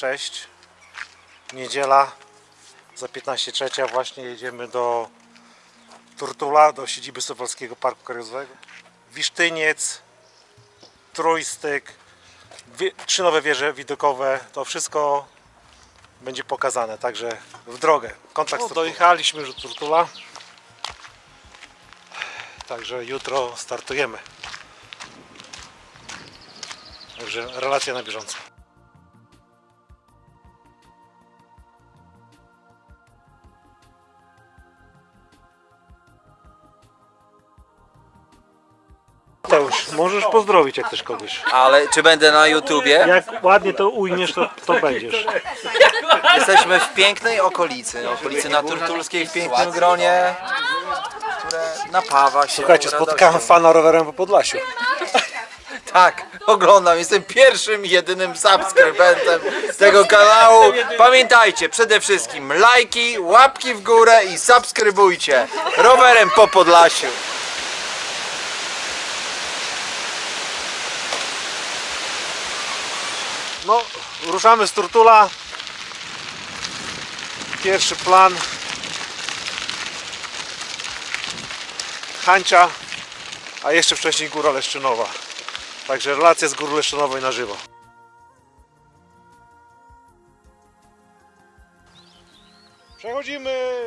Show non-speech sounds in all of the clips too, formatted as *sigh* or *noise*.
cześć. Niedziela za 15 trzecia właśnie jedziemy do Turtula, do siedziby Sowalskiego Parku Krajowego. Wisztyniec, Trójstyk, trzy nowe wieże widokowe, to wszystko będzie pokazane, także w drogę. Kontakt no, dojechaliśmy już do Turtula. Także jutro startujemy. Także relacja na bieżąco. Możesz pozdrowić jak też kogoś. Ale czy będę na YouTubie? Jak ładnie to ujmiesz, to, to będziesz. Jesteśmy w pięknej okolicy, okolicy naturtulskiej, w pięknym gronie, które napawa się Słuchajcie, radością. spotkałem fana rowerem po Podlasiu. *laughs* Tak, oglądam, jestem pierwszym, jedynym subskrybentem tego kanału. Pamiętajcie, przede wszystkim lajki, łapki w górę i subskrybujcie. Rowerem po Podlasiu. No, ruszamy z Turtula. Pierwszy plan. Hańcza, a jeszcze wcześniej Góra Leszczynowa. Także relacja z Góry Leszczynowej na żywo. Przechodzimy!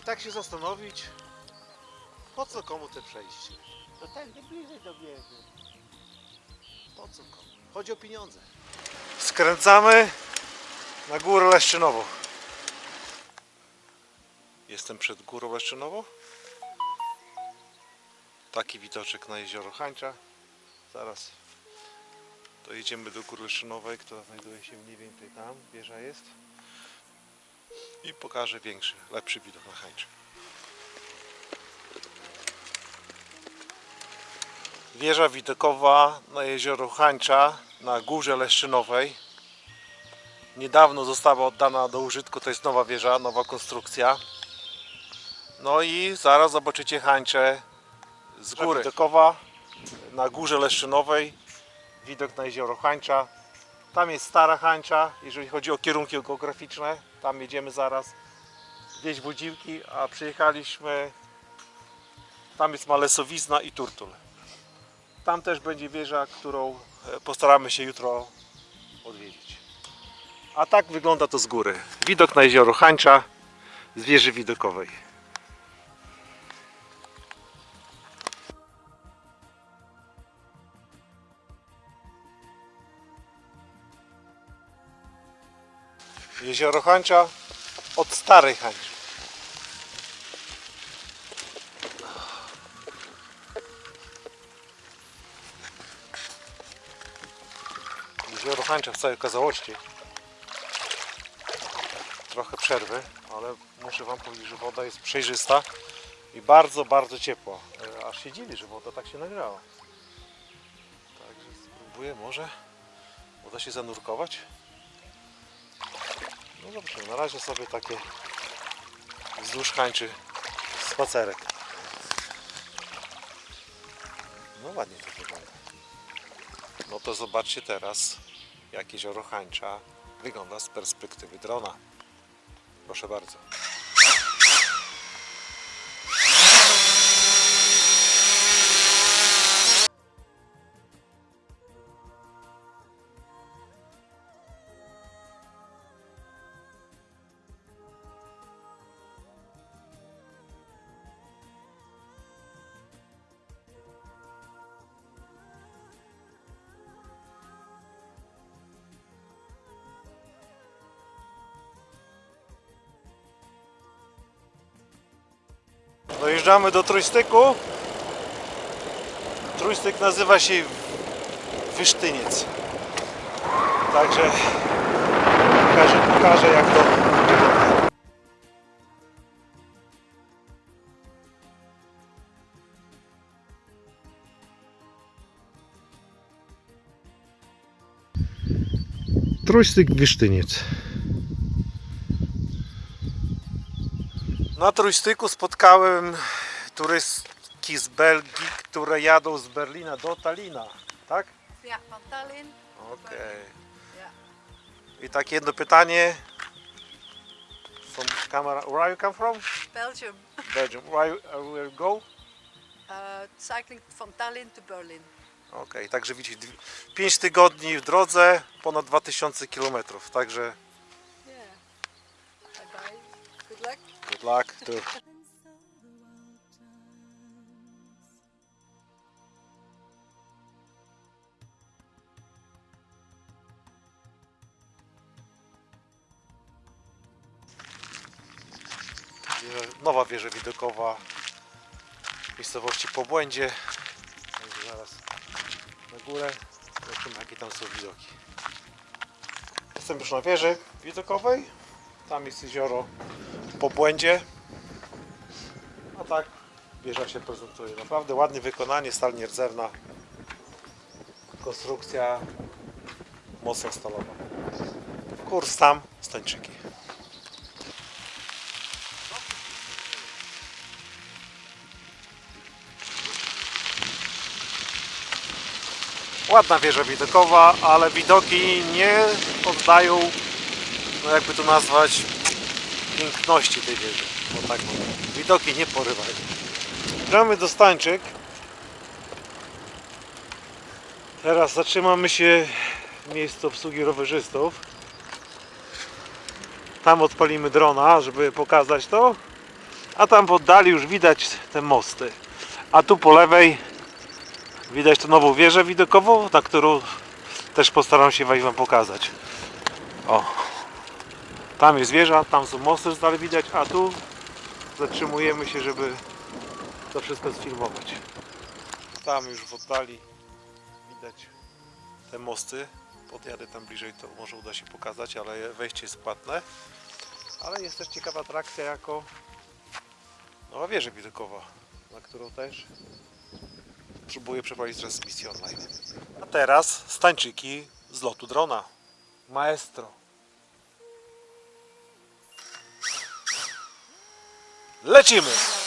I tak się zastanowić, po co komu te przejście? To tędy bliżej do wieży. Po co komu? Chodzi o pieniądze. Skręcamy na górę Leszczynową. Jestem przed górą Leszczynową. Taki widoczek na jezioro Hańcza. Zaraz dojedziemy do góry Leszczynowej, która znajduje się mniej więcej tam. Wieża jest. I pokażę większy, lepszy widok na Hańcze. Wieża widokowa na jezioro Hańcza na górze Leszczynowej. Niedawno została oddana do użytku, to jest nowa wieża, nowa konstrukcja. No i zaraz zobaczycie Hańcze z góry. Widokowa na górze Leszczynowej. Widok na jezioro Hańcza. Tam jest stara Hańcza, jeżeli chodzi o kierunki geograficzne. Tam jedziemy zaraz wieś Wodziłki, a przyjechaliśmy tam jest Malesowizna i Turtul. Tam też będzie wieża, którą e, postaramy się jutro odwiedzić. A tak wygląda to z góry. Widok na jezioro Hańcza z wieży widokowej. Jezioro Hańcza od starej Hańczy. Jezioro Hańcza w całej okazałości. Trochę przerwy, ale muszę Wam powiedzieć, że woda jest przejrzysta i bardzo, bardzo ciepła. E, Aż się dziwi, że woda tak się nagrała. Także spróbuję może uda się zanurkować. No dobrze, na razie sobie takie wzdłuż Hańczy spacerek. No ładnie to wygląda. No to zobaczcie teraz, jak jezioro Hańcza wygląda z perspektywy drona. Proszę bardzo. Dojeżdżamy do Trójstyku. Trójstyk nazywa się Wysztyniec. Także pokażę, pokażę jak to. Trójstyk Wysztyniec. Na trójstyku spotkałem turystki z Belgii, które jadą z Berlina do Talina, tak? Ja, van Tallinn. Okej. I tak jedno pytanie. From camera, where are you come from? Belgium. Belgium. Where you, uh, where you go? Uh, cycling from Tallinn to Berlin. Okej, także widzicie, 5 tygodni w drodze, ponad 2000 km, także To... Wieża- Nowa wieża widokowa w miejscowości Pobłędzie. Także zaraz na górę. Zobaczymy jakie tam są widoki. Jestem już na wieży widokowej. Tam jest jezioro po błędzie. A tak wieża się prezentuje. Naprawdę ładne wykonanie, stal nierdzewna. Konstrukcja mocno stalowa. Kurs tam, stańczyki. Ładna wieża widokowa, ale widoki nie oddają, no jakby to nazwać, piękności tej wieży. Bo tak mówię. Widoki nie porywają. Gramy do Stańczyk. Teraz zatrzymamy się w miejscu obsługi rowerzystów. Tam odpalimy drona, żeby pokazać to. A tam w oddali już widać te mosty. A tu po lewej widać tą nową wieżę widokową, na którą też postaram się Wam pokazać. O. Tam jest wieża, tam są mosty, z dalej widać, a tu zatrzymujemy się, żeby to wszystko sfilmować. Tam już w oddali widać te mosty. Podjadę tam bliżej, to może uda się pokazać, ale wejście jest płatne. Ale jest też ciekawa atrakcja jako nowa wieża widokowa, na którą też próbuję przeprowadzić transmisję online. A teraz stańczyki z lotu drona. Maestro. Lecimy!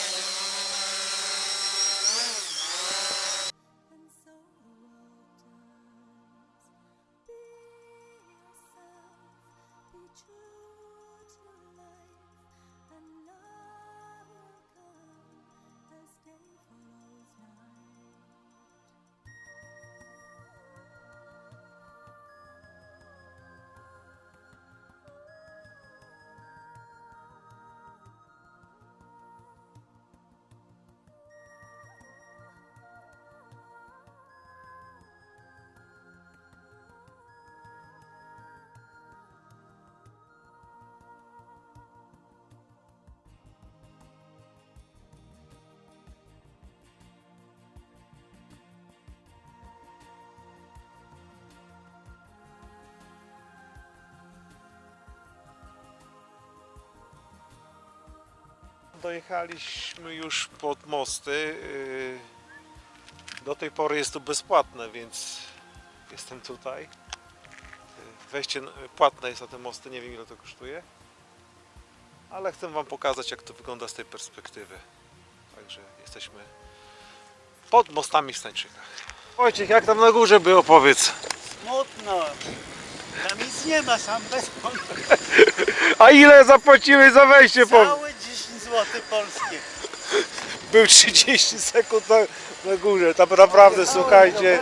Dojechaliśmy już pod mosty. yy, Do tej pory jest to bezpłatne, więc jestem tutaj. Wejście płatne jest na te mosty, nie wiem ile to kosztuje. Ale chcę Wam pokazać jak to wygląda z tej perspektywy. Także jesteśmy pod mostami w Stańczykach. Wojciech, jak tam na górze by opowiedz? Smutno. Tam nic nie ma, sam bez *laughs* A ile zapłaciłeś za wejście? Całe 10 zł polskie. Był 30 sekund na, na górze. Tam naprawdę, słuchajcie,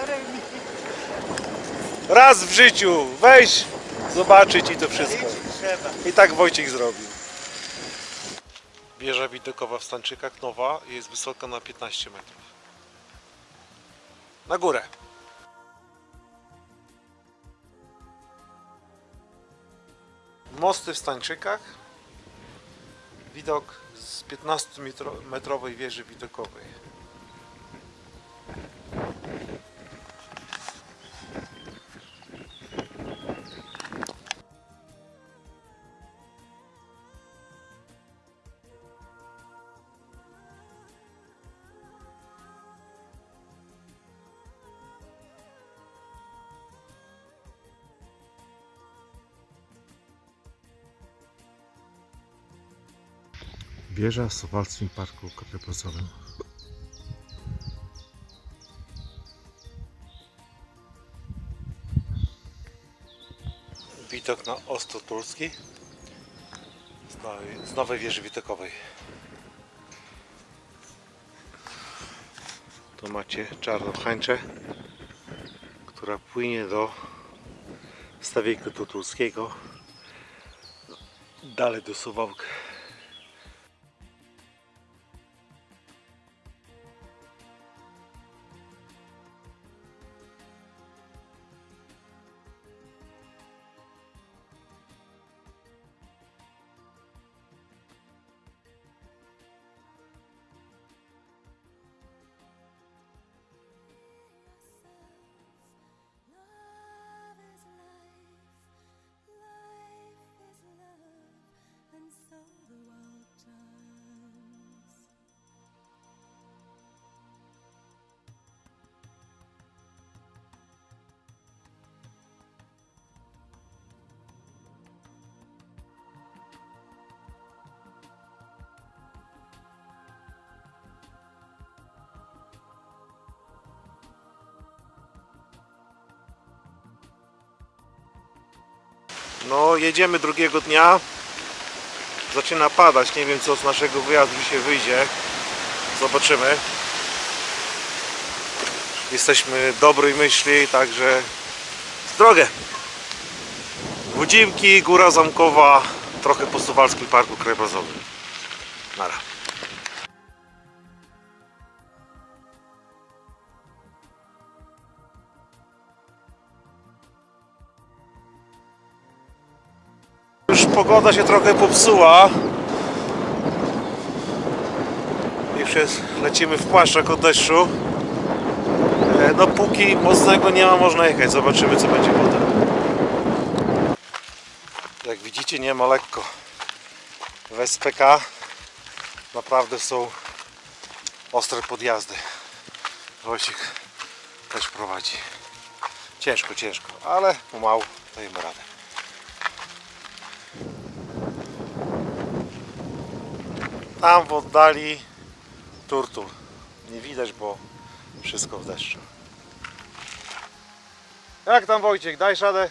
raz w życiu wejść, zobaczyć i to wszystko. I tak Wojciech zrobił. Wieża widokowa w Stanczykach, nowa, jest wysoka na 15 metrów. Na górę. Mosty w Stańczykach. Widok z 15-metrowej wieży widokowej. Wieża w Sowalskim Parku Kopiopolcowym. Widok na Ostród z nowej, z nowej wieży widokowej. Tu macie czarną hańczę, która płynie do stawienku tutulskiego, dalej do Suwałk. No, jedziemy drugiego dnia. Zaczyna padać. Nie wiem, co z naszego wyjazdu dzisiaj wyjdzie. Zobaczymy. Jesteśmy dobrej myśli, także w drogę. Wodzimki, Góra Zamkowa, trochę po Suwalskim Parku Krajobrazowym. Nara. Pogoda się trochę popsuła. Już jest, lecimy w płaszczach od deszczu. E, No póki mocnego nie ma, można jechać. Zobaczymy co będzie potem. Jak widzicie nie ma lekko. W SPK naprawdę są ostre podjazdy. Wojciech też prowadzi. Ciężko, ciężko, ale pomału dajemy radę. Tam w oddali turtul. Nie widać, bo wszystko w deszczu. Jak tam Wojciech, dajesz radę?